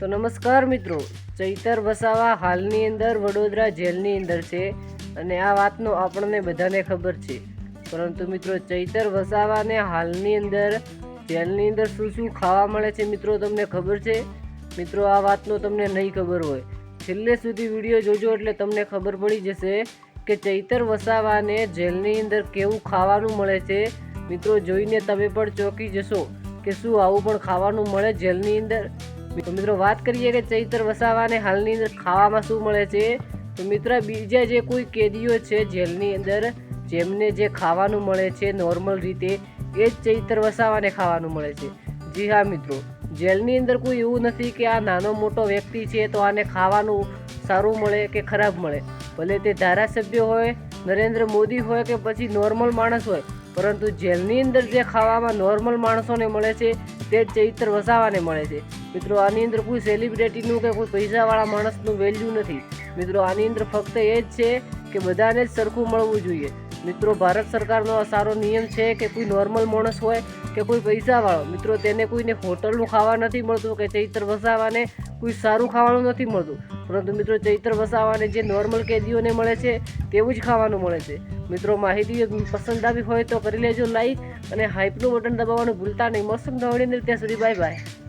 તો નમસ્કાર મિત્રો, ચૈતર વસાવા હાલની અંદર વડોદરા જેલની અંદર છે અને આ વાતનો આપણને બધાને ખબર છે. પરંતુ મિત્રો, ચૈતર વસાવાને હાલની અંદર, જેલની અંદર શું શું ખાવા મળે છે મિત્રો તમને ખબર છે? મિત્રો, આ વાતનો તમને નહીં ખબર હોય. છેલ્લે સુધી વીડિયો જોજો એટલે તમને ખબર પડી જશે કે ચૈતર વસાવાને જેલની અંદર કેવું ખાવાનું મળે છે. મિત્રો, જોઈને તમે પણ ચોંકી જશો કે શું આવું પણ ખાવાનું મળે જેલની અંદર? મિત્રો, વાત કરીએ કે ચૈતર વસાવાને હાલની અંદર ખાવામાં શું મળે છે? તો મિત્ર, બીજા જે કોઈ કેદીઓ છે જેલની અંદર, જેમને જે ખાવાનું મળે છે નોર્મલ રીતે, એ જ ચૈતર વસાવાને ખાવાનું મળે છે. જી હા મિત્રો, જેલની અંદર કોઈ એવું નથી કે આ નાનો મોટો વ્યક્તિ છે તો આને ખાવાનું સારું મળે કે ખરાબ મળે. ભલે તે ધારાસભ્ય હોય, નરેન્દ્ર મોદી હોય કે પછી નોર્મલ માણસ હોય, પરંતુ જેલની અંદર જે ખાવામાં નોર્મલ માણસોને મળે છે, તે ચૈત્ર વસાવાને મળે છે. મિત્રો, આની અંદર કોઈ સેલિબ્રિટીનું કે કોઈ પૈસાવાળા માણસનું વેલ્યુ નથી. મિત્રો, આની અંદર ફક્ત એ જ છે કે બધાને જ સરખું મળવું જોઈએ. મિત્રો, ભારત સરકારનો આ સારો નિયમ છે કે કોઈ નોર્મલ માણસ હોય કે કોઈ પૈસાવાળો, મિત્રો, તેને કોઈને હોટલનું ખાવા નથી મળતું કે ચૈત્ર વસાવાને કોઈ સારું ખાવાનું નથી મળતું. પરંતુ મિત્રો, ચૈત્ર વસાવાને જે નોર્મલ કેદીઓને મળે છે, તેવું જ ખાવાનું મળે છે. મિત્રો, માહિતી પસંદ આવી હોય તો કરી લેજો લાઈક અને હાઇપનું બટન દબાવવાનું ભૂલતા નહીં. મસ્ત નવડી અંદર ત્યાં સુધી બાય બાય